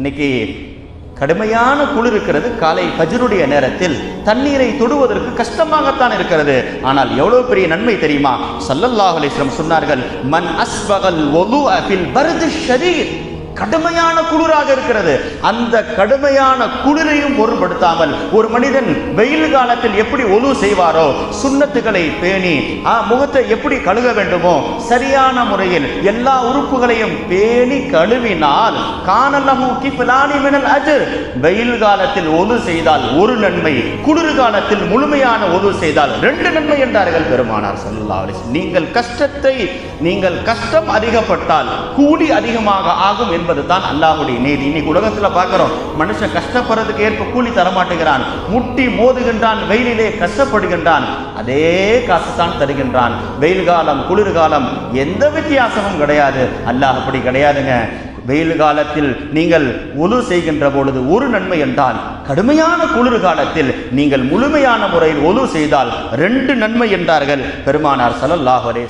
இன்னைக்கு கடுமையான குளிர் இருக்கிறது. காலை பஜருடைய நேரத்தில் தண்ணீரை தொடுவதற்கு கஷ்டமாகத்தான் இருக்கிறது. ஆனால் எவ்வளவு பெரிய நன்மை தெரியுமா? ஸல்லல்லாஹு அலைஹி சொன்னார்கள் மன் அஸ்பகல் ஒலு அபில் பரது ஷரீர் கடுமையான குளிராக இருக்கிறது. அந்த கடுமையான குளிரையும் பொருட்படுத்தாமல் ஒரு மனிதன் வெயில் காலத்தில் எப்படி ஒலு செய்வாரோ சுண்ணத்துகளை பேணி ஆ, முகத்தை எப்படி கழுக வேண்டுமோ சரியான முறையில் எல்லா உறுப்புகளையும் பேணி கழுவினால் காணலமு கிஃபிலானி மினல் அஜர். வெயில் காலத்தில் ஒலு செய்தால் ஒரு நன்மை குளிர் காலத்தில் முழுமையான ஒலு செய்தால் ரெண்டு நன்மை என்றார்கள் பெருமானார் சல்லா நீங்கள் கஷ்டத்தை நீங்கள் கஷ்டம் அதிகப்பட்டால் கூலி அதிகமாக ஆகும் என்பது தான் அல்லாஹுடைய நீதி. இன்னைக்கு உலகத்தில் பார்க்குறோம் மனுஷன் கஷ்டப்படுறதுக்கு ஏற்ப கூலி தரமாட்டுகிறான் முட்டி மோதுகின்றான் வெயிலிலே கஷ்டப்படுகின்றான். அதே காசு தான் தருகின்றான். வெயில் காலம் குளிர் காலம் எந்த வித்தியாசமும் கிடையாது. அல்லாஹ் அப்படி கிடையாதுங்க. வெயில் காலத்தில் நீங்கள் உலு செய்கின்ற பொழுது ஒரு நன்மை என்றால் கடுமையான குளிர் காலத்தில் நீங்கள் முழுமையான முறையில் ஒலு செய்தால் ரெண்டு நன்மை என்றார்கள் பெருமானார் ஸல்லல்லாஹு அலைஹி